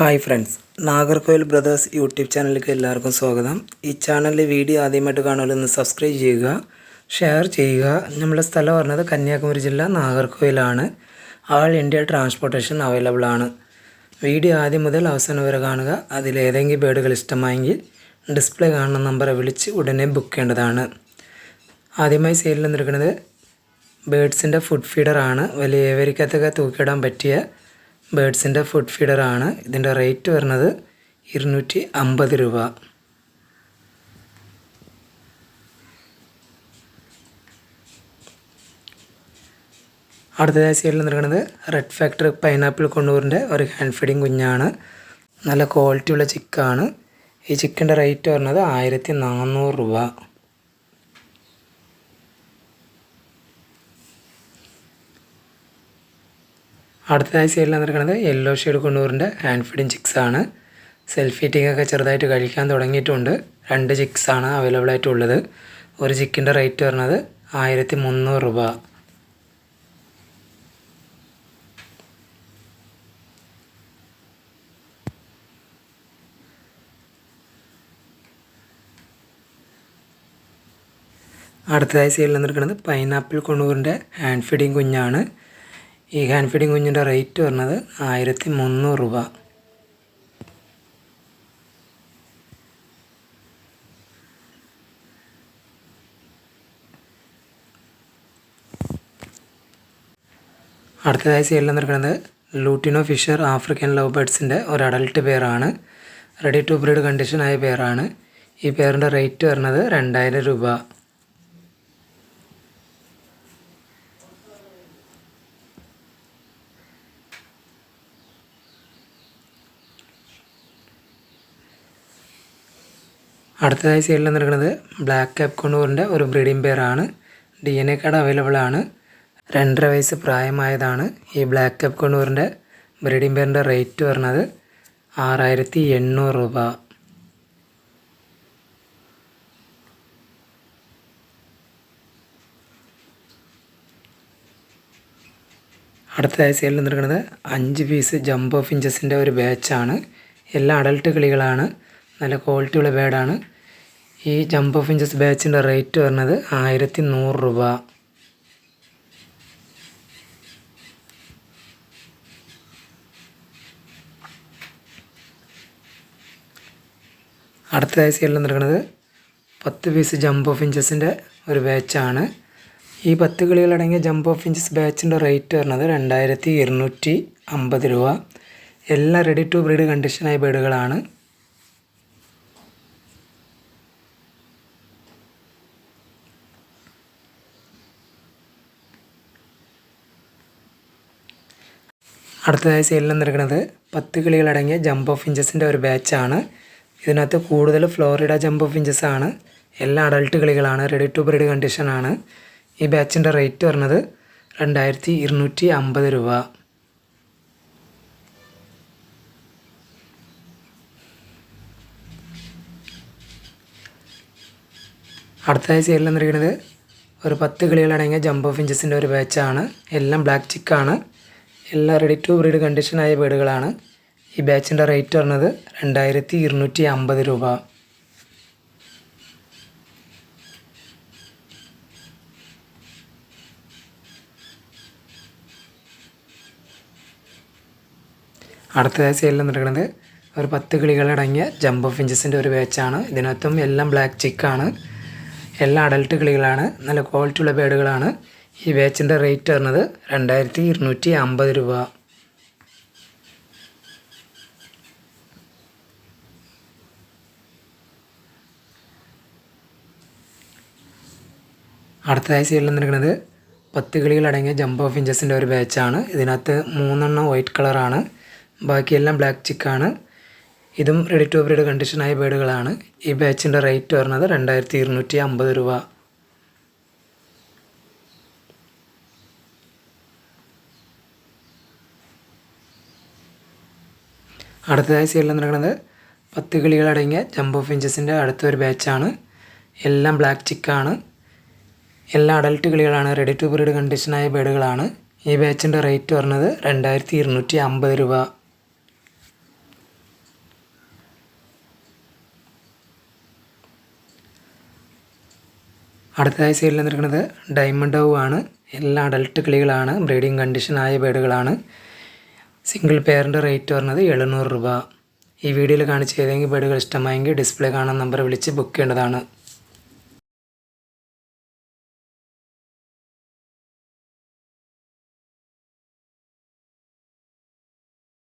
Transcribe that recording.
Hi friends Nagercoil brothers YouTube ചാനലിലേക്ക് എല്ലാവർക്കും സ്വാഗതം. ഈ ചാനലിലെ വീഡിയോ ആദ്യമായിട്ട് കാണുമല്ലോ സബ്സ്ക്രൈബ് ചെയ്യുക ഷെയർ ചെയ്യുക. നമ്മുടെ സ്ഥലം പറഞ്ഞത് കന്യാകുമരി ജില്ല നാഗർകോയിലാണ്. ആൾ ഇന്ത്യ ട്രാൻസ്പോർട്ടേഷൻ അവൈലബിൾ ആണ്. വീഡിയോ ആദ്യം മുതൽ അവസാനം വരെ കാണുക. അതിലേതെങ്കിലും ബേഡുകൾ ഇഷ്ടമായെങ്കിൽ ഡിസ്പ്ലേ കാണുന്ന നമ്പറെ വിളിച്ച് ഉടനെ ബുക്ക് ചെയ്യേണ്ടതാണ്. ആദ്യമായി സെയിലിൽ നിൽക്കുന്നത് ബേഡ്സിന്റെ ഫുഡ് ഫീഡറാണ് വലിയ ഏവരിക്കത്തൊക്കെ തൂക്കിയിടാൻ പറ്റിയ ബേഡ്സിന്റെ ഫുഡ് ഫീഡറാണ്. ഇതിന്റെ റേറ്റ് വരുന്നത് ഇരുന്നൂറ്റി അമ്പത് രൂപ. അടുത്തതായി സൈഡിൽ നിൽക്കുന്നത് റെഡ് ഫാക്ടറി പൈനാപ്പിൾ കൊണ്ടൂറിന്റെ ഒരു ഹാൻഡ് ഫീഡിങ് കുഞ്ഞാണ്. നല്ല ക്വാളിറ്റിയുള്ള ചിക്കാണ് ഈ ചിക്കന്റെ റേറ്റ് വരുന്നത് ആയിരത്തി നാനൂറ് രൂപ. അടുത്തതായി സൈഡിൽ വന്നിരിക്കുന്നത് യെല്ലോ ഷെയ്ഡ് കൊണ്ടൂറിന്റെ ഹാൻഡ് ഫീഡിങ് ചിക്സ് ആണ്. സെൽഫി ഒക്കെ ചെറുതായിട്ട് കഴിക്കാൻ തുടങ്ങിയിട്ടുണ്ട്. രണ്ട് ചിക്സ് ആണ് അവൈലബിൾ ആയിട്ടുള്ളത്. ഒരു ചിക്കിന്റെ റേറ്റ് വരുന്നത് ആയിരത്തി മുന്നൂറ് രൂപ. അടുത്തതായി സൈഡിൽ നിന്നിരിക്കുന്നത് പൈനാപ്പിൾ കൊണ്ടൂറിന്റെ ഹാൻഡ് ഫീഡിങ് കുഞ്ഞാണ്. ഈ ഹാൻഡ് ഫീഡിങ് കുഞ്ഞിന്റെ റേറ്റ് വരുന്നത് ആയിരത്തി മുന്നൂറ് രൂപ. അടുത്തതായി സൈഡിൽ നിൽക്കുന്നത് ലൂട്ടിനോ ഫിഷർ ആഫ്രിക്കൻ ലവ് ബേഡ്സിന്റെ ഒരു അഡൽട്ട് പെയറാണ് റെഡി ടു ബ്രീഡ് കണ്ടീഷനായ പെയറാണ് ഈ പെയറിന്റെ റേറ്റ് വരുന്നത് രണ്ടായിരം രൂപ. അടുത്തതായി സൈഡിൽ നിൽക്കുന്നത് ബ്ലാക്ക് ക്യാപ് കൊണ്ടൂറിന്റെ ഒരു breeding പെയറാണ് D N A card available ആണ്. രണ്ടര വയസ്സ് പ്രായമായതാണ് ഈ ബ്ലാക്ക് ക്യാപ് കൊണ്ടൂറിന്റെ ബ്രീഡിംഗ് പെയറിന്റെ റേറ്റ് വരുന്നത് ആറായിരത്തി എണ്ണൂറ് രൂപ. അടുത്തതായി സൈഡിൽ നിന്നിരിക്കുന്നത് അഞ്ച് പീസ് ജംബോ ഫിഞ്ചസിന്റെ ഒരു ബാച്ചാണ് എല്ലാ അഡൽട്ട് കിളികളാണ്. നല്ല ക്വാളിറ്റിയുള്ള ബേഡാണ് ഈ ജമ്പ് ഓഫ് ഇഞ്ചസ് ബാച്ചിന്റെ റേറ്റ് വരുന്നത് ആയിരത്തി നൂറ് രൂപ അടുത്തതായി സെയിൽ നിൽക്കുന്നത് പത്ത് പീസ് ജമ്പ് ഓഫ് ഇഞ്ചസിന്റെ ഒരു ബാച്ചാണ് ഈ പത്ത് കിളികളടങ്ങിയ ഓഫ് ഇഞ്ചസ് ബാച്ചിന്റെ റേറ്റ് വരുന്നത് രണ്ടായിരത്തി ഇരുന്നൂറ്റി അമ്പത് രൂപ. എല്ലാം റെഡി ടു ബ്രീഡ് കണ്ടീഷനായ ബേഡുകളാണ് അടുത്തതായി സെയിലിൽ നിന്നിരിക്കുന്നത് പത്ത് കിളികളടങ്ങിയ ജമ്പ് ഓഫ് ഇഞ്ചസിന്റെ ഒരു ബാച്ചാണ് ഇതിനകത്ത് കൂടുതൽ ഫ്ലോറിഡ ജമ്പ് ഫിഞ്ചസ് ആണ്. എല്ലാ അഡൾട്ട് കിളികളാണ്. റെഡി ടു ബ്രീഡ് കണ്ടീഷനാണ് ഈ ബാച്ചിന്റെ റേറ്റ് വരുന്നത് രണ്ടായിരത്തി ഇരുന്നൂറ്റി അമ്പത് രൂപ. അടുത്തതായി സെയിലിൽ നിന്നിരിക്കുന്നത് ഒരു പത്ത് കിളികളടങ്ങിയ ജമ്പ് ഓഫ് ഇഞ്ചസിന്റെ ഒരു ബാച്ചാണ് എല്ലാം ബ്ലാക്ക് ചിക്കാണ് എല്ലാം റെഡി ടു ബ്രീഡ് കണ്ടീഷനായ ബേഡുകളാണ് ഈ ബാച്ചിന്റെ റേറ്റ് പറഞ്ഞത് രണ്ടായിരത്തി ഇരുന്നൂറ്റി അമ്പത് രൂപ. അടുത്തതായി സെയിലിൽ നടക്കുന്നത് ഒരു പത്ത് കിളികളടങ്ങിയ ജംബോ ഫിഞ്ചസിന്റെ ഒരു ബാച്ചാണ് ഇതിനകത്തും എല്ലാം ബ്ലാക്ക് ചിക്കാണ് എല്ലാം അഡൽട്ട് കിളികളാണ്. നല്ല ക്വാളിറ്റിയുള്ള ബേഡുകളാണ് ഈ ബാച്ചിന്റെ റേറ്റ് വരുന്നത് രണ്ടായിരത്തി ഇരുന്നൂറ്റി അമ്പത് രൂപ. അടുത്തതായി സൈഡിൽ നിൽക്കുന്നത് പത്ത് കിളികളടങ്ങിയ ജമ്പ് ഓഫ് ഇഞ്ചസിന്റെ ഒരു ബാച്ചാണ് ഇതിനകത്ത് മൂന്നെണ്ണം വൈറ്റ് കളറാണ് ബാക്കിയെല്ലാം ബ്ലാക്ക് ചിക്കാണ് ഇതും റെഡി ടു ബ്രീഡ് കണ്ടീഷനായ ബേഡുകളാണ് ഈ ബാച്ചിന്റെ റേറ്റ് വരുന്നത് രണ്ടായിരത്തി ഇരുന്നൂറ്റി അമ്പത് രൂപ. അടുത്തതായി സീരിയൽ നടക്കുന്നത് പത്ത് കിളികളടങ്ങിയ ജംബോ ഇഞ്ചസിന്റെ അടുത്തൊരു ബാച്ചാണ് എല്ലാം ബ്ലാക്ക് ചിക്കാണ് എല്ലാ അഡൽട്ട് കിളികളാണ്. റെഡി ടു ബ്രീഡ് കണ്ടീഷനായ ബേഡുകളാണ് ഈ ബാച്ചിന്റെ റേറ്റ് പറഞ്ഞത് രണ്ടായിരത്തി ഇരുന്നൂറ്റി അമ്പത് രൂപ. അടുത്തതായി സൈഡിൽ നിന്നിരിക്കുന്നത് ഡയമണ്ട് ഡവ് ആണ്. എല്ലാ അഡൽട്ട് കിളികളാണ്. ബ്രീഡിംഗ് കണ്ടീഷനായ ബേഡുകളാണ് സിംഗിൾ പെയറിന്റെ റേറ്റ് പറഞ്ഞത് എഴുന്നൂറ് രൂപ. ഈ വീഡിയോയിൽ കാണിച്ച ഏതെങ്കിലും ബേഡുകൾ ഇഷ്ടമായെങ്കിൽ ഡിസ്പ്ലേ കാണുന്ന നമ്പർ വിളിച്ച് ബുക്ക് ചെയ്യേണ്ടതാണ്.